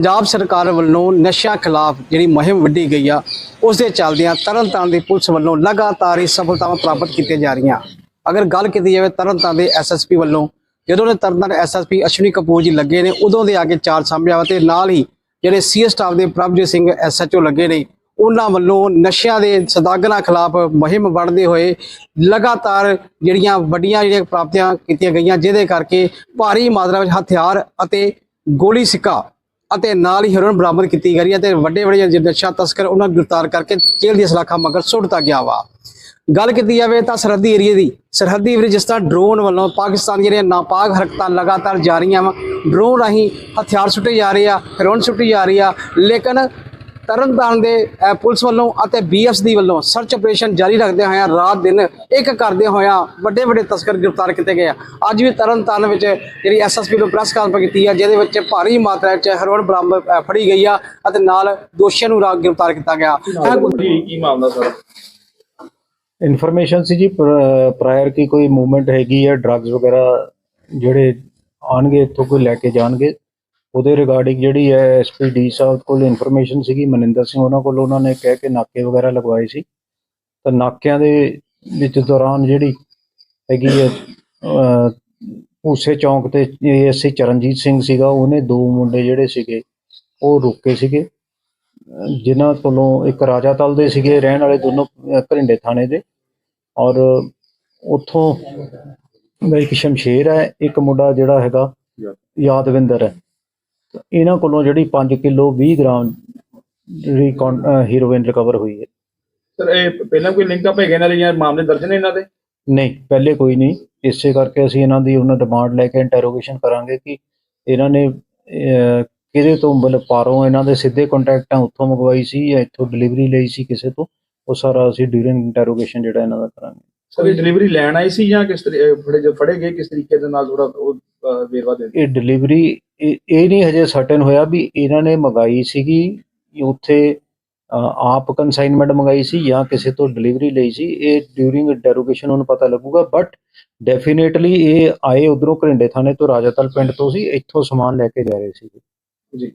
ਪੰਜਾਬ ਸਰਕਾਰ ਵੱਲੋਂ ਨਸ਼ਿਆਂ ਖਿਲਾਫ ਜਿਹੜੀ ਮੁਹਿੰਮ ਵੱਢੀ ਗਈ ਆ ਉਸ ਦੇ ਚੱਲਦਿਆਂ ਤਰਨਤਾਰਨ ਦੀ ਪੁਲਿਸ ਵੱਲੋਂ ਲਗਾਤਾਰ ਹੀ ਸਫਲਤਾਵਾਂ ਪ੍ਰਾਪਤ ਕੀਤੀਆਂ ਜਾ ਰਹੀਆਂ। ਅਗਰ ਗੱਲ ਕੀਤੀ ਜਾਵੇ ਤਰਨਤਾਰਨ ਦੇ ਐਸਐਸਪੀ ਵੱਲੋਂ, ਜਦੋਂ ਨੇ ਤਰਨਤਾਰਨ ਐਸਐਸਪੀ ਅਸ਼ਵਨੀ ਕਪੂਰ ਜੀ ਲੱਗੇ ਨੇ, ਉਦੋਂ ਦੇ ਆ ਕੇ ਚਾਰ ਸਾਹਮਣੇ ਆਵਾ ਤੇ ਨਾਲ ਹੀ ਜਿਹੜੇ ਸੀਐਸ ਸਟਾਫ ਦੇ ਪ੍ਰਭਜੀਤ ਸਿੰਘ ਐਸਐਚਓ ਲੱਗੇ ਨੇ, ਉਹਨਾਂ ਵੱਲੋਂ ਨਸ਼ਿਆਂ ਦੇ ਸਦਾਗਰਾਂ ਖਿਲਾਫ ਮੁਹਿੰਮ ਵੱਧਦੇ ਹੋਏ ਲਗਾਤਾਰ ਜਿਹੜੀਆਂ ਵੱਡੀਆਂ ਜਿਹੜੀਆਂ ਪ੍ਰਾਪਤੀਆਂ ਕੀਤੀਆਂ ਗਈਆਂ, ਜਿਹਦੇ ਕਰਕੇ ਭਾਰੀ ਮਾਤਰਾ ਵਿੱਚ ਹਥਿਆਰ ਅਤੇ ਗੋਲੀ ਸਿੱਕਾ ਅਤੇ ਨਾਲ ਹੀ ਹੈਰੋਇਨ ਬਰਾਮਦ ਕੀਤੀ ਗਈ ਹੈ ਤੇ ਵੱਡੇ ਵੱਡੇ ਜਿਹੜੇ ਨਸ਼ਾ ਤਸਕਰ ਉਹਨਾਂ ਨੂੰ ਗ੍ਰਿਫਤਾਰ ਕਰਕੇ ਜੇਲ੍ਹ ਦੀ ਸਲਾਖਾਂ ਮਗਰ ਸੁੱਟਤਾ ਗਿਆ ਵਾ। ਗੱਲ ਕੀਤੀ ਜਾਵੇ ਤਾਂ ਸਰਹੱਦੀ ਏਰੀਏ ਦੀ, ਸਰਹੱਦੀ ਏਰੀਏ ਜਿਸ ਤਰ੍ਹਾਂ ਡਰੋਨ ਵੱਲੋਂ ਪਾਕਿਸਤਾਨ ਜਿਹੜੀਆਂ ਨਾਪਾਕ ਹਰਕਤਾਂ ਲਗਾਤਾਰ ਜਾਰੀਆਂ ਵਾ ਡਰੋਨ ਰਾਹੀਂ ਹਥਿਆਰ ਸੁੱਟੇ ਜਾ ਰਹੇ ਆ ਹੈਰੋਇਨ ਸੁੱਟੀ ਜਾ ਰਹੀ ਆ, ਲੇਕਿਨ ਤਰਨਤਾਰਨ ਦੇ ਪੁਲਿਸ ਵੱਲੋਂ ਅਤੇ ਬੀਐਫ ਦੀ ਵੱਲੋਂ ਸਰਚ ਆਪਰੇਸ਼ਨ ਜਾਰੀ ਰੱਖਦੇ ਹੋਇਆਂ ਰਾਤ ਦਿਨ ਇੱਕ ਕਰਦੇ ਹੋਇਆਂ ਵੱਡੇ ਵੱਡੇ ਤਸਕਰ ਗ੍ਰਿਫਤਾਰ ਕੀਤੇ ਗਏ ਆ। ਅੱਜ ਵੀ ਤਰਨਤਾਰਨ ਵਿੱਚ ਜਿਹੜੀ ਐਸਐਸਪੀ ਨੂੰ ਪ੍ਰੈਸ ਕਾਨਫਰੰਸ ਕੀਤੀ ਆ ਜਿਹਦੇ ਵਿੱਚ ਭਾਰੀ ਮਾਤਰਾ ਵਿੱਚ ਹੈਰੋਇਨ ਬਰਾਮਦ ਫੜੀ ਗਈ ਆ ਅਤੇ ਨਾਲ ਦੋਸ਼ੀਆਂ ਨੂੰ ਗ੍ਰਿਫਤਾਰ ਕੀਤਾ ਗਿਆ। ਕੀ ਮਾਮਲਾ ਸਰ? ਇਨਫੋਰਮੇਸ਼ਨ ਸੀ ਜੀ ਪ੍ਰਾਇਰ ਕੀ ਕੋਈ ਮੂਵਮੈਂਟ ਹੈਗੀ ਹੈ ਡਰੱਗਸ ਵਗੈਰਾ ਜਿਹੜੇ ਆਣਗੇ ਇੱਥੋਂ ਕੋਈ ਲੈ ਕੇ ਜਾਣਗੇ। ਉਹਦੇ ਰਿਗਾਰਡਿੰਗ ਜਿਹੜੀ ਹੈ ਐਸਪੀਡੀ ਸਾਹਿਬ ਕੋਲ ਇਨਫੋਰਮੇਸ਼ਨ ਸੀਗੀ ਮਨਿੰਦਰ ਸਿੰਘ ਉਹਨਾਂ ਕੋਲ ਉਹਨਾਂ ਨੇ ਕਹਿ ਕੇ ਨਾਕੇ ਵਗੈਰਾ ਲਗਵਾਏ ਸੀ। ਤਾਂ ਨਾਕਿਆਂ ਦੇ ਵਿੱਚ ਦੌਰਾਨ ਜਿਹੜੀ ਹੈਗੀ ਹੈ ਉਸੇ ਚੌਂਕ ਤੇ ਐਸਸੀ ਚਰਨਜੀਤ ਸਿੰਘ ਸੀਗਾ ਉਹਨੇ ਦੋ ਮੁੰਡੇ ਜਿਹੜੇ ਸੀਗੇ ਉਹ ਰੁਕੇ ਸੀਗੇ। ਜਿਨ੍ਹਾਂ ਕੋਲੋਂ ਇੱਕ ਰਾਜਾ ਤਲ ਦੇ ਸੀਗੇ ਰਹਿਣ ਵਾਲੇ ਦੋਨੋਂ ਘਰਿੰਡੇ ਥਾਣੇ ਦੇ। ਔਰ ਉੱਥੋਂ ਇੱਕ ਸ਼ਮਸ਼ੇਰ ਹੈ ਇੱਕ ਮੁੰਡਾ ਜਿਹੜਾ ਹੈਗਾ ਯਾਦਵਿੰਦਰ ਹੈ। ਇਹਨਾਂ ਕੋਲੋਂ ਜਿਹੜੀ 5 ਕਿਲੋ 20 ਗ੍ਰਾਮ ਜਿਹੜੀ ਕੌਨ- ਅਹ ਹੀਰੋਇਨ ਰਿਕਵਰ ਹੋਈ ਹੈ। ਸਰ ਇਹ ਪਹਿਲਾਂ ਕੋਈ ਲਿੰਕ ਅਪ ਹੈਗੇ ਨਾਲ ਜਾਂ ਮਾਮਲੇ ਦਰਜ ਨੇ ਇਹਨਾਂ ਦੇ? ਨਹੀਂ ਪਹਿਲੇ ਕੋਈ ਨਹੀਂ। ਇਸੇ ਕਰਕੇ ਅਸੀਂ ਇਹਨਾਂ ਦੀ ਉਹਨਾਂ ਡਿਮਾਂਡ ਲੈ ਕੇ ਇੰਟਰੋਗੇਸ਼ਨ ਕਰਾਂਗੇ ਕਿ ਇਹਨਾਂ ਨੇ ਅਹ, ਕਿਹਦੇ ਤੋਂ ਮਤਲਬ ਪਾਰੋਂ ਇਹਨਾਂ ਦੇ ਸਿੱਧੇ ਕੰਟੈਕਟ ਆ ਉੱਥੋਂ ਮੰਗਵਾਈ ਸੀ ਜਾਂ ਇੱਥੋਂ ਡਿਲੀਵਰੀ ਲਈ ਸੀ ਕਿਸੇ ਤੋਂ? ਉਹ ਸਾਰਾ ਅਸੀਂ ਡਿਊਰਿੰਗ ਇੰਟਰੋਗੇਸ਼ਨ ਜਿਹੜਾ ਇਹਨਾਂ ਦਾ ਕਰਾਂਗੇ। ਸਰ ਇਹ ਡਿਲੀਵਰੀ ਲੈਣ ਆਈ ਸੀ ਜਾਂ ਕਿਸ ਤਰੀਕੇ ਫੜੇ ਜੋ ਫੜੇ ਗਏ ਕਿਸ ਤਰੀਕੇ ਦੇ ਨਾਲ ਥੋੜਾ ਉਹ ਵੇਰਵਾ ਦੇ। ਇਹ ਡਿਲੀਵਰੀ ਇਹ ਨਹੀਂ ਹਜੇ ਸਰਟਨ ਹੋਇਆ ਵੀ ਇਹਨਾਂ ਨੇ ਮੰਗਾਈ ਸੀਗੀ ਕਿ ਉੱਥੇ ਆਪ ਕਨਸਾਈਨਮੈਂਟ ਮੰਗਾਈ ਸੀ ਜਾਂ ਕਿਸੇ ਤੋਂ ਡਿਲੀਵਰੀ ਲਈ ਸੀ ਇਹ ਡਿਊਰਿੰਗ ਇੰਟਰੋਗੇਸ਼ਨ ਉਹਨੂੰ ਪਤਾ ਲੱਗੂਗਾ ਬਟ ਡੈਫੀਨੇਟਲੀ ਇਹ ਆਏ ਉਧਰੋਂ ਘਰਿੰਡੇ ਥਾਣੇ ਤੋਂ ਰਾਜਾਤਲ ਪਿੰਡ ਤੋਂ ਸੀ ਇੱਥੋਂ ਸਮਾਨ ਲੈ ਕੇ ਜਾ ਰਹੇ ਸੀ ਜੀ